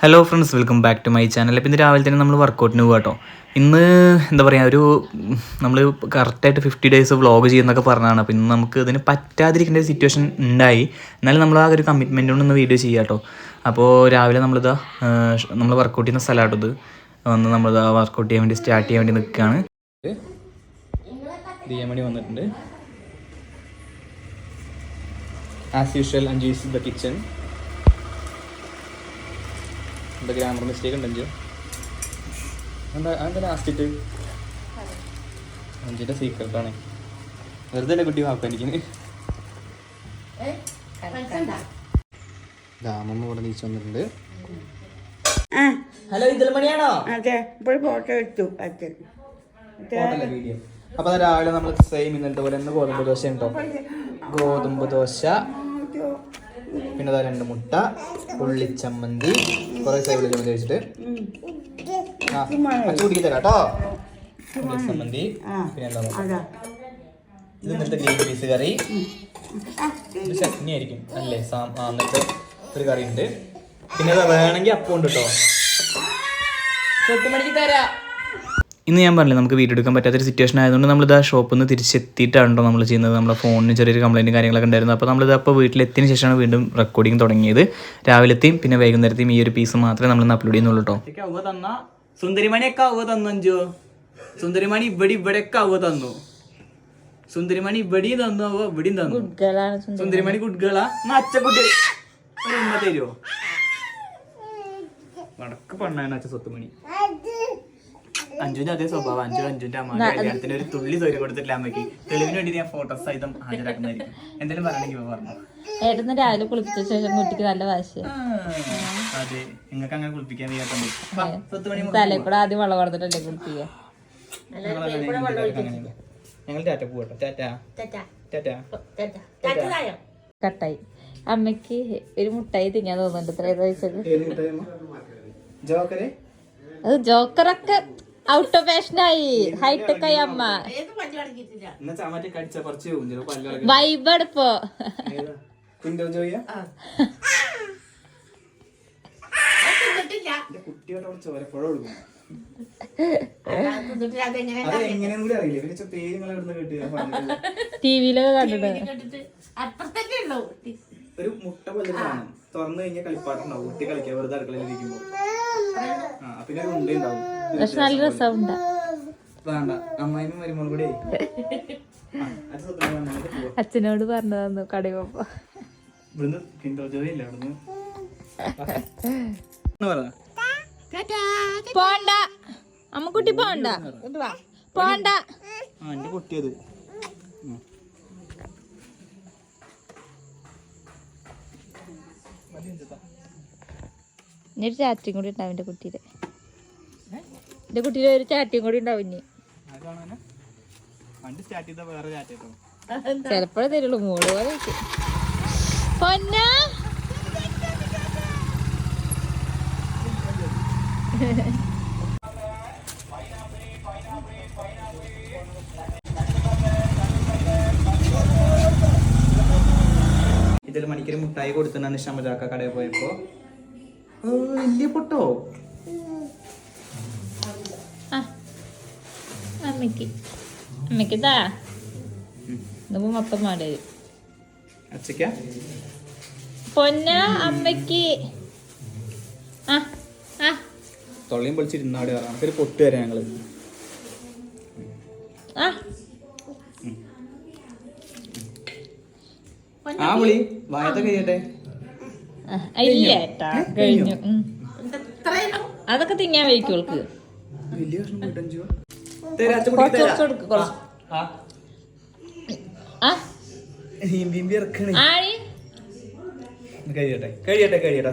Hello friends welcome back to my channel ഇപ്പം ഇന്ന് രാവിലെ തന്നെ നമ്മൾ വർക്കൗട്ടിന് പോകാം കേട്ടോ ഇന്ന് എന്താ പറയുക ഒരു നമ്മൾ കറക്റ്റായിട്ട് ഫിഫ്റ്റി ഡേയ്സ് വ്ളോഗ് ചെയ്യുന്നൊക്കെ പറഞ്ഞതാണ്. അപ്പോൾ ഇന്ന് നമുക്ക് ഇതിന് പറ്റാതിരിക്കേണ്ട ഒരു സിറ്റുവേഷൻ ഉണ്ടായി. എന്നാലും നമ്മൾ ആ ഒരു കമ്മിറ്റ്മെന്റ് കൊണ്ട് വീഡിയോ ചെയ്യാം കേട്ടോ അപ്പോൾ രാവിലെ നമ്മളിതാ നമ്മൾ വർക്കൗട്ട് ചെയ്യുന്ന സ്ഥലമാട്ടോ ഇത്. വന്ന് നമ്മളിതാ വർക്കൗട്ട് ചെയ്യാൻ വേണ്ടി സ്റ്റാർട്ട് ചെയ്യാൻ വേണ്ടി നിൽക്കുകയാണ് ചെയ്യാൻ വന്നിട്ടുണ്ട്. ആസ് യൂഷ്വൽ അഞ്ച് ദ കിച്ചൺ എന്താ ഗ്രാമർ മിസ്റ്റേക്ക് ഉണ്ട് അഞ്ചു എന്താ അതെന്താ ലാസ്റ്റിട്ട് അഞ്ചിന്റെ ആണ്. വെറുതെ അല്ലേ കുട്ടി വാപ്പ എനിക്ക് ദാമമ്മ ഇവിടെ നീച്ച് വന്നിട്ടുണ്ട്. ഹലോ ഇതിൽ മണിയാണോ? അതെ ഇപ്പോൾ ഫോട്ടോ എടുത്തു അച്ഛൻ. വീഡിയോ അപ്പൊ രാവിലെ നമ്മൾ സെയിം ഇന്നലത്തെ പോലെ തന്നെ ഗോതമ്പ് ദോശ ഉണ്ടോ? ഗോതമ്പ് ദോശ. പിന്നെ അതാ രണ്ട് മുട്ട ഉള്ളിച്ചമ്മന്തി കുറെ സൈഡ് ചമ്മന്തി വെച്ചിട്ട്. ആ അച്ഛൻ കുടിക്കി തരാം കേട്ടോ. ഉള്ളിച്ചമ്മന്തി പിന്നെ എന്താ ഇത് ഇന്നത്തെ ഗ്രീൻ പീസ് കറി. ഇത് ചട്നി ആയിരിക്കും അല്ലേ? സാം ആ എന്നിട്ട് ഒരു കറി ഉണ്ട്. പിന്നെ വേണമെങ്കിൽ അപ്പം ഉണ്ട് കേട്ടോ മണിക്ക് തരാം. ഇന്ന് ഞാൻ പറഞ്ഞില്ല നമുക്ക് വീഡിയോ എടുക്കാൻ പറ്റാത്തൊരു സിറ്റുവേഷൻ ആയതുകൊണ്ട് നമ്മളിത് ആ ഷോപ്പിൽ നിന്ന് തിരിച്ചെത്തിയിട്ടാണല്ലോ നമ്മൾ ചെയ്യുന്നത്. നമ്മുടെ ഫോണിന് ചെറിയൊരു കംപ്ലൈന്റും കാര്യങ്ങളൊക്കെ ഉണ്ടായിരുന്നു. അപ്പോൾ നമ്മളിത് അപ്പോൾ വീട്ടിലെത്തിയതിന് ശേഷമാണ് വീണ്ടും റെക്കോർഡിങ് തുടങ്ങിയത്. രാവിലത്തെയും പിന്നെ വൈകുന്നേരത്തെയും ഈ ഒരു പീസ് മാത്രമേ നമ്മൾ അപ്ലോഡ് ചെയ്യുന്നുള്ളൂ കേട്ടോ തന്ന. സുന്ദരിമണിയൊക്കെ അവ തന്നഞ്ചോ സുന്ദരിമണി ഇവിടെ ഇവിടെയൊക്കെ അവ തന്നു. സുന്ദരിമണി ഇവിടെയും തന്നു അവ ഇവിടെയും തന്നു. സുന്ദരിമണി. കുട്ടികളാ. അച്ചക്കുട്ടി ഒരു ഉമ്മ തരുമോ വടക്ക് പണ്ണാണ് അച്ഛ സ്വത്തുമണി. അഞ്ജുവിന്റെ അതേ സ്വഭാവം. അഞ്ജു അഞ്ജുന്റെ അമ്മ കല്യാണത്തിന് ഒരു തുള്ളി തൊരു കൊടുത്തിട്ടില്ല അമ്മയ്ക്ക്. തെളിവിന് വേണ്ടി ഞാൻ ഫോട്ടോസ് സഹിതം ഹാജരാക്കുന്നതായിരിക്കും. എന്തെങ്കിലും പറയണെങ്കിൽ പറഞ്ഞു? ഏട്ടന്ന് രാവിലെ കുളിപ്പിച്ച ശേഷം കുട്ടിക്ക് നല്ല വാശി അതെ. നിങ്ങൾക്ക് അങ്ങനെ കുളിപ്പിക്കാൻ വയ്യാത്തോണ്ട്. കൂടെ ആദ്യം വെള്ളം കൊടുത്തിട്ടല്ലേ കുളിപ്പിക്കുക ഞങ്ങൾ ടാറ്റ പോകട്ടോ ടാറ്റ. ടാറ്റ. കട്ടായി. അമ്മയ്ക്ക് ഒരു മുട്ടായി തിങ്ങാൻ തോന്നുന്നുണ്ട്. ഇത്ര വയസ്സൊക്കെ ജോക്കരെ? അത് ജോക്കറൊക്കെ ഔട്ട് ഓഫ് ഫാഷനായി ഹൈടെക് ആയി അമ്മ. വൈബ് എടുപ്പോ. ടിവിയിലൊക്കെ കണ്ടിട്ടുണ്ട് ഒരു മുട്ട പോലെ തുറന്നു കഴിഞ്ഞാൽ കളിപ്പാട്ടുണ്ടാവും കുട്ടി കളിക്കാൻ വെറുതെ അടുക്കളയിൽ ഇരിക്കുമ്പോ. പിന്നെ ഒരു ഉണ്ട ഉണ്ടാവും പക്ഷെ നല്ല രസമുണ്ട്. വേണ്ട അമ്മായിനും കൂടി. അച്ഛനോട് പറഞ്ഞു തന്നു കടയിൽ പോകുമ്പോ ഇവിടുന്ന് കിൻഡർ ഇല്ല ഇവിടുന്ന് പോണ്ട. അമ്മക്കുട്ടി പോണ്ട. പോണ്ട. എന്റെ കുട്ടിയത്. ഇനി ഒരു ചാറ്റിയും കൂടി ഉണ്ടാവും എന്റെ കുട്ടിയുടെ. എന്റെ കുട്ടിയുടെ ഒരു ചാറ്റിയും കൂടി ഉണ്ടാവും ഇനി. ചിലപ്പോഴേ തരുള്ളൂ മൂട് പോലെ. പൊന്ന? ഇതിൽ മണിക്കൊരു മുട്ടായി കൊടുത്തിട്ടാണ് ഷമജാക്ക കടയിൽ പോയപ്പോ. വലിയ പൊട്ടോ? അമ്മയ്ക്ക്. അമ്മയ്ക്ക് താ. ഇന്നിപ്പോ മൊത്തം മാടി അച്ഛക്ക പൊന്ന അമ്മയ്ക്ക്. ആ ആ. തൊള്ളയും പൊളിച്ചിരുന്നാട് നമുക്കൊരു പൊട്ട് തരാം ഞങ്ങൾ. ആ വിളി. വായത്തെ കഴിയട്ടെ. ഇല്ല ഏട്ടാ കഴിഞ്ഞു. ഉം. അതൊക്കെ തിന്നാൻ വയ്ക്കോൾക്ക് കഴിയട്ടെ കഴിയട്ടെ കഴിയട്ടെ